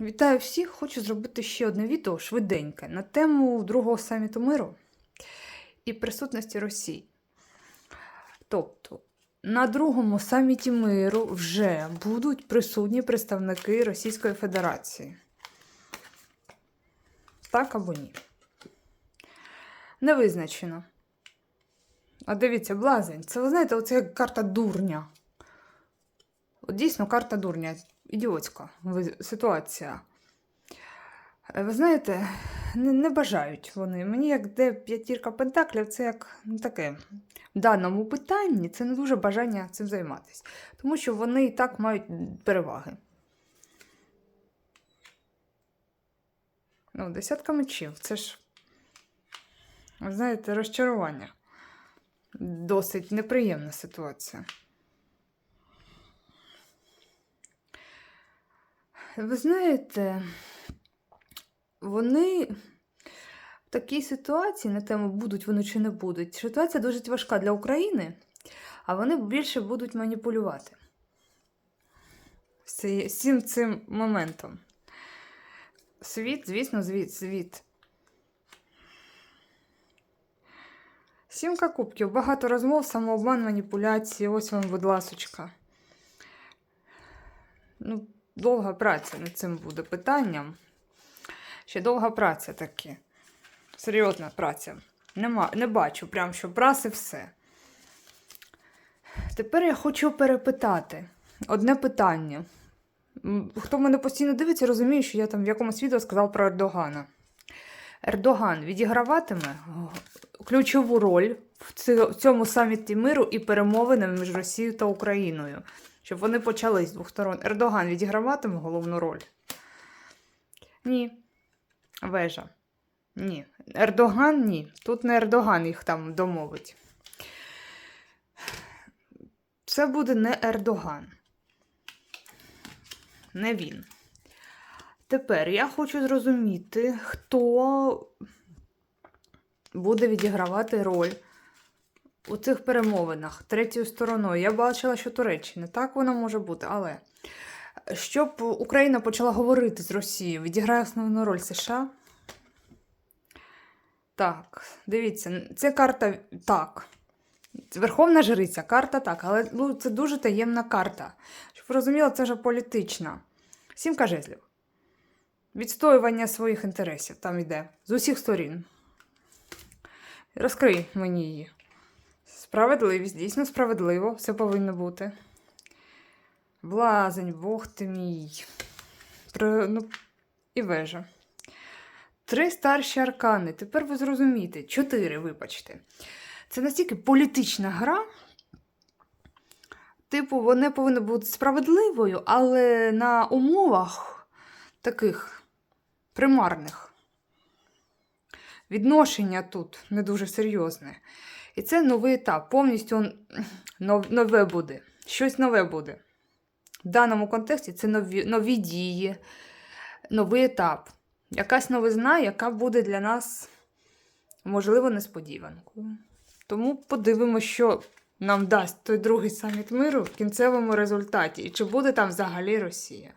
Вітаю всіх! Хочу зробити ще одне відео швиденьке на тему другого саміту миру і присутності Росії. Тобто, на другому саміті миру вже будуть присутні представники Російської Федерації. Так або ні? Не визначено. А дивіться, блазень. Це ви знаєте, оце як карта дурня. От дійсно карта дурня. Ідіотська ситуація. Е, Ви знаєте, не, не бажають вони. Мені як де п'ятірка пентаклів, це як ну, таке. В даному питанні це не дуже бажання цим займатися. Тому що вони і так мають переваги. Ну, десятка мечів. Це ж, ви знаєте, розчарування. Досить неприємна ситуація. Ви знаєте, вони в такій ситуації на тему будуть вони чи не будуть. Ситуація дуже важка для України, а вони більше будуть маніпулювати цим цим моментом. Світ, звісно, звіт, світ. Сімка кубків, багато розмов, самообман, маніпуляції. Ось вам, будь ласочка. Ну, довга праця над цим буде питанням. Ще довга праця таки. Серйозна праця. Нема, не бачу прям, що прас і все. Тепер я хочу перепитати одне питання. Хто мене постійно дивиться, розуміє, що я там в якомусь відео сказав про Ердогана. Ердоган відіграватиме ключову роль в в цьому саміті миру і перемовинам між Росією та Україною щоб вони почали з двох сторон. Ердоган відіграватиме головну роль? Ні. Вежа. Ні. Ердоган ні. Тут не Ердоган їх там домовить. Це буде не Ердоган. Не він. Тепер я хочу зрозуміти, хто буде відігравати роль у цих перемовинах третьою стороною. Я бачила, що Туреччина. Так воно може бути, але щоб Україна почала говорити з Росією, відіграє основну роль США. Так, дивіться, це карта так. Верховна жриця, карта так, але ну, це дуже таємна карта. Щоб ви розуміли, це вже політична. Сімка жезлів. Відстоювання своїх інтересів там йде з усіх сторін. Розкрий мені її. Справедливість, дійсно справедливо, все повинно бути. Блазень, Бог ти мій. Про, ну, і вежа. Три старші аркани. Тепер ви зрозумієте. Чотири, вибачте. Це настільки політична гра. Типу, вона повинна бути справедливою, але на умовах таких примарних. Відношення тут не дуже серйозне. І це новий етап. Повністю нове буде. Щось нове буде. В даному контексті це нові, нові дії, новий етап. Якась новизна, яка буде для нас, можливо, несподіванкою. Тому подивимося, що нам дасть той другий саміт миру в кінцевому результаті. І чи буде там взагалі Росія.